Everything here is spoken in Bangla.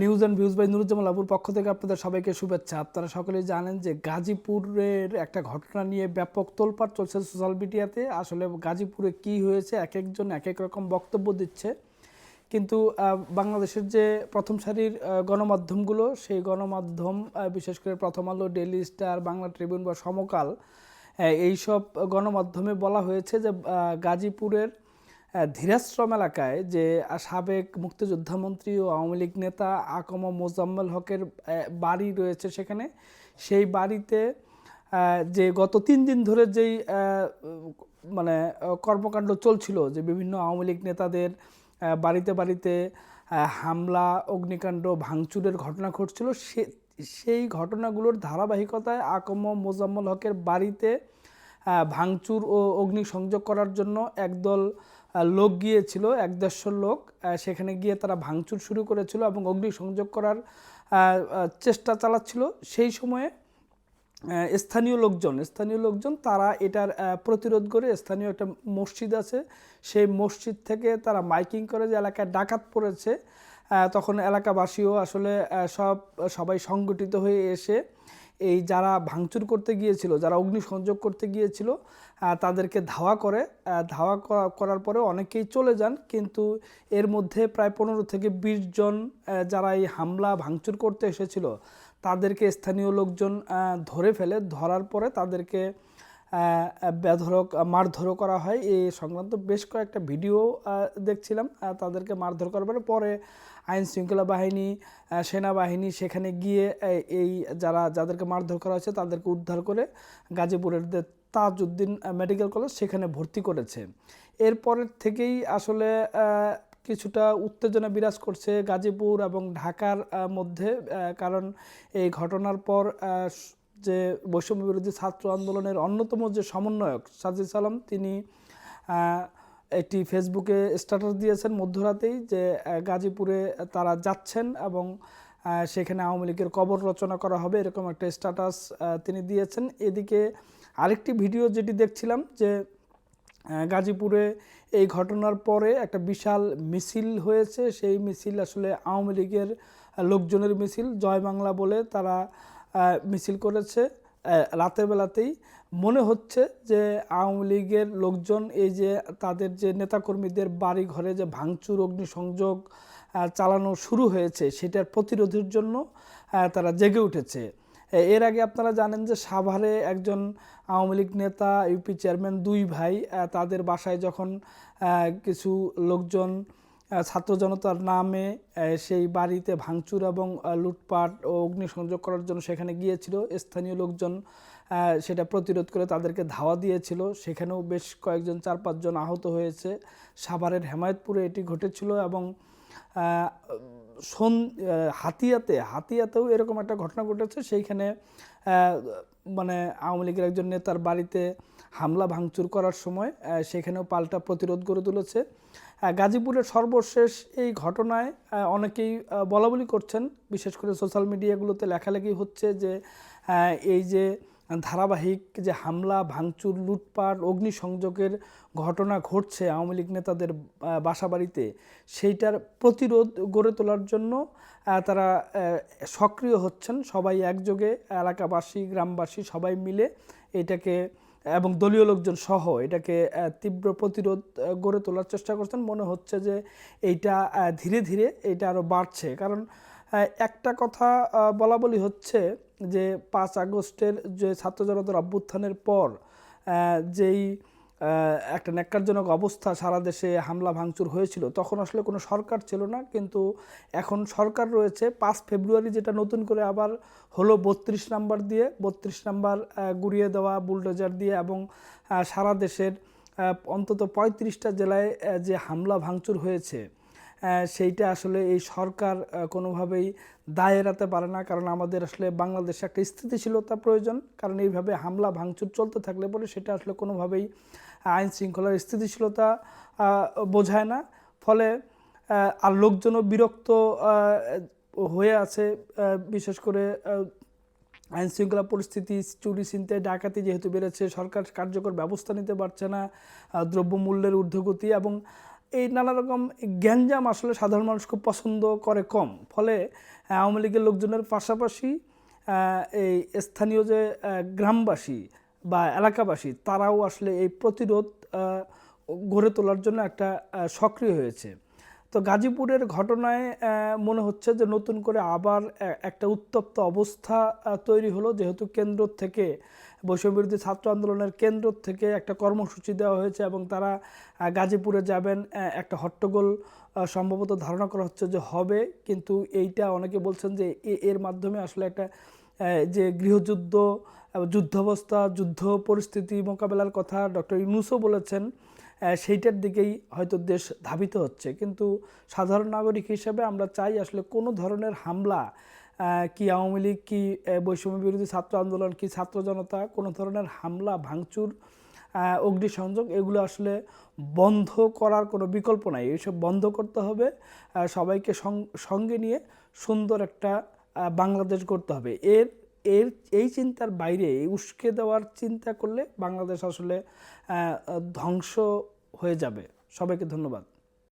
News and views by Nuruzzaman আবুর পক্ষ থেকে আপনাদের সবাইকে শুভেচ্ছা। আপনারা সকলেই জানেন যে গাজীপুরের একটা ঘটনা নিয়ে ব্যাপক তোলপাড় চলছে সোশ্যাল মিডিয়াতে আসলে গাজীপুরে কি হয়েছে, এক একজন এক এক রকম বক্তব্য দিচ্ছে। কিন্তু বাংলাদেশের যে প্রথম সারির গণমাধ্যমগুলো, সেই গণমাধ্যম বিশেষ করে প্রথম আলো ডেইলি স্টার বাংলা ট্রিবিউন বা সমকাল এইসব গণমাধ্যমে বলা হয়েছে যে গাজীপুরের ধীরাশ্রম এলাকায় যে সাবেক মুক্তিযোদ্ধা মন্ত্রী ও আওয়ামী লীগ নেতা আকম মোজাম্মেল হকের বাড়ি রয়েছে সেখানে। সেই বাড়িতে যে গত তিন দিন ধরে যেই মানে কর্মকাণ্ড চলছিল, যে বিভিন্ন আওয়ামী লীগ নেতাদের বাড়িতে বাড়িতে হামলা, অগ্নিকাণ্ড, ভাঙচুরের ঘটনা ঘটছিল, সে, সেই ঘটনাগুলোর ধারাবাহিকতায় আকম মোজাম্মল হকের বাড়িতে ভাঙচুর ও অগ্নিসংযোগ করার জন্য একদল লোক গিয়েছিল এক দেড়শো লোক সেখানে গিয়ে তারা ভাঙচুর শুরু করেছিল এবং অগ্নিসংযোগ করার আহ, আহ, চেষ্টা চালাচ্ছিল। সেই সময়ে স্থানীয় লোকজন স্থানীয় লোকজন তারা এটার প্রতিরোধ করে স্থানীয় একটা মসজিদ আছে। সেই মসজিদ থেকে তারা মাইকিং করে যে এলাকায় ডাকাত পড়েছে। তখন এলাকাবাসীও আসলে সব সবাই সংগঠিত হয়ে এসে এই যারা ভাঙচুর করতে গিয়েছিল, যারা অগ্নিসংযোগ করতে গিয়েছিল তাদেরকে ধাওয়া করে ধাওয়া করা- করার পরে অনেকেই চলে যান, কিন্তু এর মধ্যে প্রায় পনেরো থেকে বিশ জন যারা এই হামলা, ভাঙচুর করতে এসেছিল, তাদেরকে স্থানীয় লোকজন ধরে ফেলে, ধরার পরে তাদেরকে বেধরক মারধরও করা হয়। এই সংক্রান্ত বেশ কয়েকটা ভিডিও দেখছিলাম তাদেরকে মারধর করার পরে আইন শৃঙ্খলা বাহিনী সেনাবাহিনী সেখানে গিয়ে, এই- যারা, যাদেরকে মারধর করা হয়েছে তাদেরকে উদ্ধার করে গাজীপুরের তাজউদ্দিন মেডিকেল কলেজ সেখানে ভর্তি করেছে। এরপরের থেকেই আসলে কিছুটা উত্তেজনা বিরাজ করছে গাজীপুর এবং ঢাকার মধ্যে কারণ এই ঘটনার পর যে বৈষম্য বিরোধী ছাত্র আন্দোলনের অন্যতম যে সমন্বয়ক সাজিদ সালাম, তিনি একটি ফেসবুকে স্ট্যাটাস দিয়েছেন মধ্যরাতেই যে গাজীপুরে তারা যাচ্ছেন এবং সেখানে আওয়ামী লীগের কবর রচনা করা হবে এরকম একটা স্ট্যাটাস তিনি দিয়েছেন। এদিকে আরেকটি ভিডিও যেটি দেখছিলাম যে গাজীপুরে এই ঘটনার পরে একটা বিশাল মিছিল হয়েছে। সেই মিছিল আসলে আওয়ামী লীগের লোকজনের মিছিল। জয় বাংলা বলে তারা মিছিল করেছে রাতের বেলাতেই। মনে হচ্ছে যে আওয়ামী লীগের লোকজন এই যে তাদের যে নেতাকর্মীদের বাড়ি ঘরে যে ভাঙচুর, অগ্নিসংযোগ চালানো শুরু হয়েছে, সেটার প্রতিরোধের জন্য তারা জেগে উঠেছে। এর আগে আপনারা জানেন যে সাভারে একজন আওয়ামী লীগ নেতা, ইউপি চেয়ারম্যান দুই ভাই তাদের বাসায় যখন কিছু লোকজন ছাত্র জনতার নামে সেই বাড়িতে ভাঙচুর এবং লুটপাট ও অগ্নিসংযোগ করার জন্য সেখানে গিয়েছিল, স্থানীয় লোকজন সেটা প্রতিরোধ করে তাদেরকে ধাওয়া দিয়েছিল। সেখানেও বেশ কয়েকজন, চার পাঁচজন আহত হয়েছে। সাভারের হেমায়তপুরে এটি ঘটেছিল এবং সন হাতিয়াতে, হাতিয়াতেও এরকম একটা ঘটনা ঘটেছে। সেইখানে মানে আওয়ামী লীগের একজন নেতার বাড়িতে হামলা ভাঙচুর করার সময় সেখানেও পাল্টা প্রতিরোধ গড়ে তুলেছে। গাজীপুরের সর্বশেষ এই ঘটনায় অনেকেই বলাবলি করছেন। বিশেষ করে সোশ্যাল মিডিয়াগুলোতে লেখালেখি হচ্ছে যে এই যে ধারাবাহিক যে হামলা, ভাঙচুর, লুটপাট, অগ্নিসংযোগের ঘটনা ঘটছে আওয়ামী লীগ নেতাদের বাসাবাড়িতে, সেইটার প্রতিরোধ গড়ে তোলার জন্য তারা সক্রিয় হচ্ছেন। সবাই একযোগে, এলাকাবাসী, গ্রামবাসী সবাই মিলে এটাকে, এবং দলীয় লোকজন সহ এটাকে তীব্র প্রতিরোধ গড়ে তোলার চেষ্টা করছেন। মনে হচ্ছে যে এইটা ধীরে ধীরে এটা আরও বাড়ছে। কারণ একটা কথা বলা বলি হচ্ছে যে পাঁচ আগস্টের যে ছাত্র জনতার অভ্যুত্থানের পর যেই একটা ন্যাক্কারজনক অবস্থা সারা দেশে হামলা ভাঙচুর হয়েছিল, তখন আসলে কোনো সরকার ছিল না। কিন্তু এখন সরকার রয়েছে। পাঁচ ফেব্রুয়ারি যেটা নতুন করে আবার হলো বত্রিশ নাম্বার দিয়ে, বত্রিশ নাম্বার গুড়িয়ে দেওয়া, বুলডোজার দিয়ে এবং সারা দেশের অন্তত পঁয়ত্রিশটা জেলায় যে হামলা ভাঙচুর হয়েছে। সেইটা আসলে এই সরকার কোনোভাবেই দায় এড়াতে পারে না। কারণ আমাদের আসলে বাংলাদেশে একটা স্থিতিশীলতা প্রয়োজন। কারণ এইভাবে হামলা, ভাঙচুর চলতে থাকলে পরে সেটা আসলে কোনোভাবেই আইন শৃঙ্খলার স্থিতিশীলতা বোঝায় না। ফলে আর লোকজনও বিরক্ত হয়ে আছে বিশেষ করে আইন শৃঙ্খলা পরিস্থিতি, চুরি, ছিনতাই, ডাকাতি যেহেতু বেড়েছে, সরকার কার্যকর ব্যবস্থা নিতে পারছে না দ্রব্যমূল্যের ঊর্ধ্বগতি এবং এই নানা রকম গ্যাঞ্জাম আসলে সাধারণ মানুষ খুব পছন্দ করে কম। ফলে আওয়ামী লীগের লোকজনের পাশাপাশি এই স্থানীয় যে গ্রামবাসী বা এলাকাবাসী, তারাও আসলে এই প্রতিরোধ গড়ে তোলার জন্য একটা সক্রিয় হয়েছে। তো গাজীপুরের ঘটনায় মনে হচ্ছে যে নতুন করে আবার একটা উত্তপ্ত অবস্থা তৈরি হলো। যেহেতু কেন্দ্র থেকে বৈষম্যবিরোধী ছাত্র আন্দোলনের কেন্দ্র থেকে একটা কর্মসূচি দেওয়া হয়েছে এবং তারা গাজীপুরে যাবেন একটা হট্টগোল সম্ভবত ধারণা করা হচ্ছে যে হবে, কিন্তু এইটা অনেকে বলছেন যে এর মাধ্যমে আসলে একটা যে গৃহযুদ্ধ যুদ্ধাবস্থা, যুদ্ধ পরিস্থিতি মোকাবেলার কথা ডক্টর ইউনুসও বলেছেন সেইটার দিকেই হয়তো দেশ ধাবিত হচ্ছে। কিন্তু সাধারণ নাগরিক হিসেবে আমরা চাই আসলে কোনো ধরনের হামলা কি আওয়ামী লীগ, কি বৈষম্য বিরোধী ছাত্র আন্দোলন, কি ছাত্র জনতা, কোনো ধরনের হামলা, ভাঙচুর অগ্নিসংযোগ, এগুলো আসলে বন্ধ করার কোনো বিকল্প নাই। এইসব বন্ধ করতে হবে। সবাইকে সঙ্গে নিয়ে সুন্দর একটা বাংলাদেশ গড়তে হবে। এর এর, এই চিন্তার বাইরে উস্কে দেওয়ার চিন্তা করলে বাংলাদেশ আসলে ধ্বংস হয়ে যাবে। সবাইকে ধন্যবাদ।